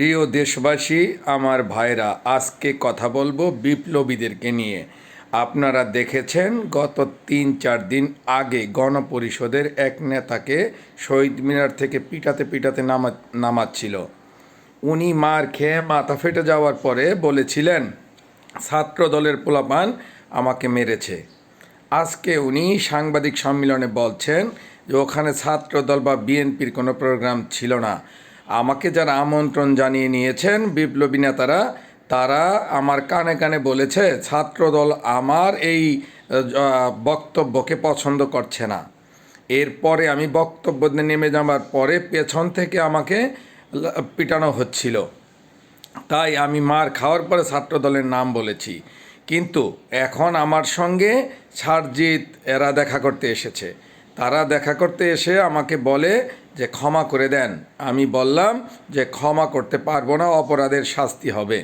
প্রিয় দেশবাসী, আমার ভাইরা, আজকে কথা বলব বিপ্লবীদেরকে নিয়ে। আপনারা দেখেছেন, গত তিন চার দিন আগে গণপরিষদের এক নেতাকে শহীদ মিনার থেকে পিটাতে পিটাতে নামা, নামাচ্ছিল। উনি মার খেয়ে মাথা ফেটে যাওয়ার পরে বলেছিলেন ছাত্র দলের পোলাপান আমাকে মেরেছে। আজকে উনি সাংবাদিক সম্মেলনে বলছেন যে, ওখানে ছাত্রদল বা বিএনপির কোনো প্রোগ্রাম ছিল না। আমাকে যারা আমন্ত্রণ জানিয়ে নিয়েছেন বিপ্লবী নেতারা, তারা আমার কানে কানে বলেছে, ছাত্রদল আমার এই বক্তব্যকে পছন্দ করছে না। এরপরে আমি বক্তব্য নেমে যাওয়ার পরে পেছন থেকে আমাকে পিটানো হচ্ছিল। তাই আমি মার খাওয়ার পরে ছাত্র দলের নাম বলেছি। কিন্তু এখন আমার সঙ্গে সারজিৎ এরা দেখা করতে এসেছে। তারা দেখা করতে এসে আমাকে বলে যে ক্ষমা করে দেন। আমি বললাম যে ক্ষমা করতে পারব না, অপরাধের শাস্তি হবে।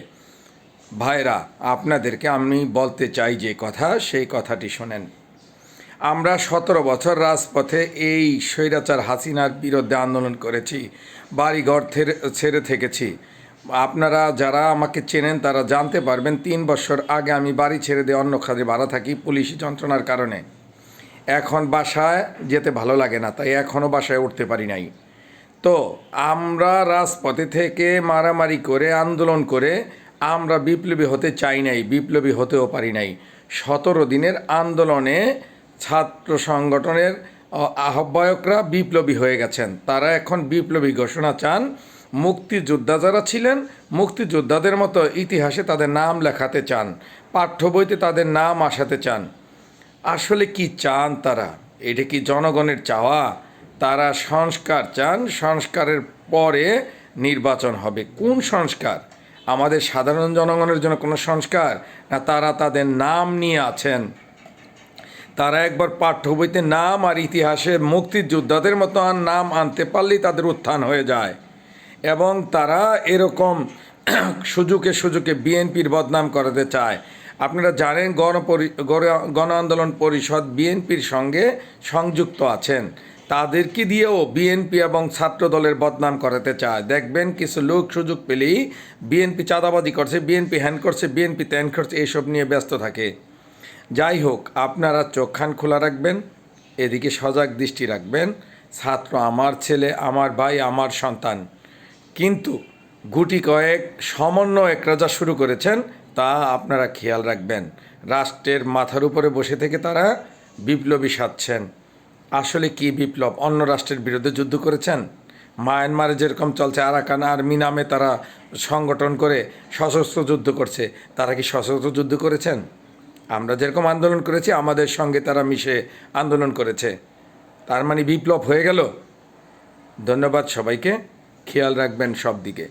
ভাইরা আপনাদেরকে আমি বলতে চাই যে কথা, সেই কথাটি শোনেন। আমরা সতেরো বছর রাজপথে এই স্বৈরাচার হাসিনার বিরুদ্ধে আন্দোলন করেছি, বাড়িঘর ছেড়ে থেকেছি। আপনারা যারা আমাকে চেনেন, তারা জানতে পারবেন, তিন বছর আগে আমি বাড়ি ছেড়ে দিয়ে অন্য খাদে ভাড়া থাকি পুলিশি যন্ত্রণার কারণে। এখন বাসায় যেতে ভালো লাগে না, তাই এখনও বাসায় উঠতে পারি নাই। তো আমরা রাজপথে থেকে মারামারি করে, আন্দোলন করে আমরা বিপ্লবী হতে চাই নাই, বিপ্লবী হতেও পারি নাই। সতেরো দিনের আন্দোলনে ছাত্র সংগঠনের আহ্বায়করা বিপ্লবী হয়ে গেছেন। তারা এখন বিপ্লবী ঘোষণা চান, মুক্তিযোদ্ধা যারা ছিলেন, মুক্তিযোদ্ধাদের মতো ইতিহাসে তাদের নাম লেখাতে চান, পাঠ্য বইতে তাদের নাম আসাতে চান। আসলে কি চান তারা? এটা কি জনগণের চাওয়া? তারা সংস্কার চান, সংস্কারের পরে নির্বাচন হবে। কোন সংস্কার? আমাদের সাধারণ জনগণের জন্য কোনো সংস্কার? না তারা তাদের নাম নিয়ে আছেন? তারা একবার পাঠ্য বইতে নাম আর ইতিহাসে মুক্তিযোদ্ধাদের মতো আর নাম আনতে পারলেই তাদের উত্থান হয়ে যায়। এবং তারা এরকম সুযোগে সুযোগে বিএনপির বদনাম করাতে চায়। আপনারা জানেন গণপরি গণ- গণ আন্দোলন পরিষদ বিএনপির সঙ্গে সংযুক্ত আছেন। তাদেরকে দিয়েও বিএনপি এবং ছাত্র দলের বদনাম করাতে চায়। দেখবেন কিছু লোক সুযোগ পেলেই বিএনপি চাঁদাবাজি করছে, বিএনপি হ্যান করছে, বিএনপি ত্যান করছে এইসব নিয়ে ব্যস্ত থাকে। যাই হোক, আপনারা চোখখান খোলা রাখবেন, এদিকে সজাগ দৃষ্টি রাখবেন। ছাত্র আমার ছেলে, আমার ভাই, আমার সন্তান। কিন্তু গুটি কয়েক সমন্বয়করা যা শুরু করেছেন তা আপনারা খেয়াল রাখবেন। রাষ্ট্রের মাথার উপরে বসে থেকে তারা বিপ্লবী সাজছেন আসলে কি বিপ্লব? অন্য রাষ্ট্রের বিরুদ্ধে যুদ্ধ করেছেন? মায়ানমারে যেরকম চলছে, আরাকান আর্মি নামে তারা সংগঠন করে সশস্ত্র যুদ্ধ করছে। তারা কি সশস্ত্র যুদ্ধ করেছেন? আমরা যেরকম আন্দোলন করেছি, আমাদের সঙ্গে তারা মিশে আন্দোলন করেছে। তার মানে বিপ্লব হয়ে গেল। ধন্যবাদ সবাইকে। খেয়াল রাখবেন সব দিকে।